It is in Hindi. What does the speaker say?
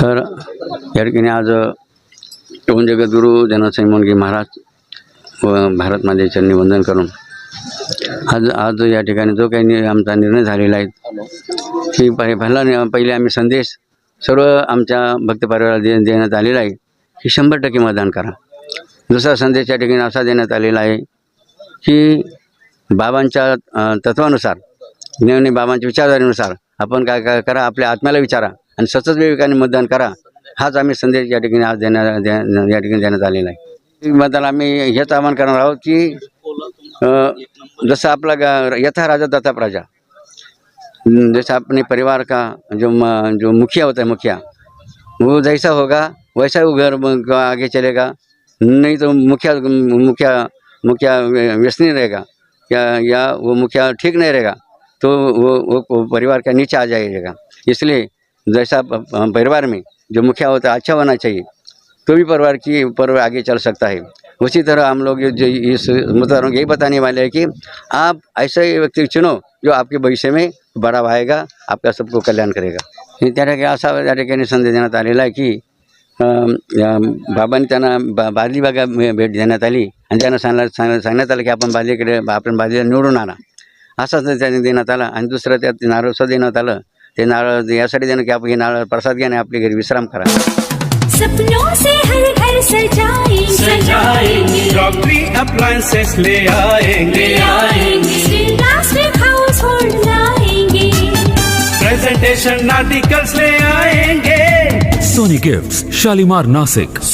तर या ठिकाणी आज टोन जगद्गुरू मुनगी महाराज व भारत माते चरणी वंदन करून आज आज या ठिकाणी जो काही नि- आमचा निर्णय झालेला आहे की पहि- पहिला पहिले आम्ही संदेश सर्व आमच्या भक्त परिवाराला दे देण्यात आलेला आहे की शंभर टक्के मतदान करा. दुसरा संदेश या ठिकाणी असा देण्यात आलेला आहे की बाबांच्या तत्वानुसार ज्ञानी बाबांच्या विचारधारेनुसार आपण काय काय करा आपल्या आत्म्याला विचारा. सतत विवेकाने मतदान करा. हाच आम्ही संदेश या आज द्या- या ठिकाणी मतदान आम्ही हेच आवाहन करणार आहोत की जसं आपला यथा राजा, तथा प्रजा. जैसा अपने परिवार का जो जो मुखिया होता है, मुखिया, वो जैसा होगा, वैसा वो घर आगे चलेगा. नहीं तो मुखिया मुखिया मुखिया व्य- व्यसनी रहेगा. या या वो मुखिया ठीक नहीं रहेगा तो वो वो परिवार का नीचे आ जाएगा. इसलिए जैसा परिवार में जो मुखिया होता है अच्छा होना चाहिए तो भी परिवार की परिवार आगे चल सकता है। उसी तरह हम लोग जो इस मुद्दा यही बताने वाले हैं कि आप ऐसे व्यक्ति चुनो जो आपके भविष्य में बड़ा आएगा आपका सबको कल्याण करेगा। हे त्या ठिकाणी असा या ठिकाणी संदेश देण्यात आलेला आहे की बाबांनी त्यांना बा बादली बागा भेट देण्यात आली आणि त्यांना सांगला सांग सांगण्यात आलं की आपण बादलीकडे आपण बादलीला निवडून आणा असाच त्यांनी देण्यात आला आणि दुसरं त्यात नारळसुद्धा देण्यात आलं ते नारळ यासाठी देणं की आपण हे नारळ प्रसाद घ्या आणि आपल्या घरी विश्राम करा। सपनों से हर घर सजाएँगे। सजाएँगे। क्रॉकरी अप्लायंसेस ले आएँगे। आएँगे। श्री राष्ट्र हाउस होल्ड लाएँगे। प्रेजेंटेशन आर्टिकल्स ले आएँगे। Sony Gifts, Shalimar Nasik.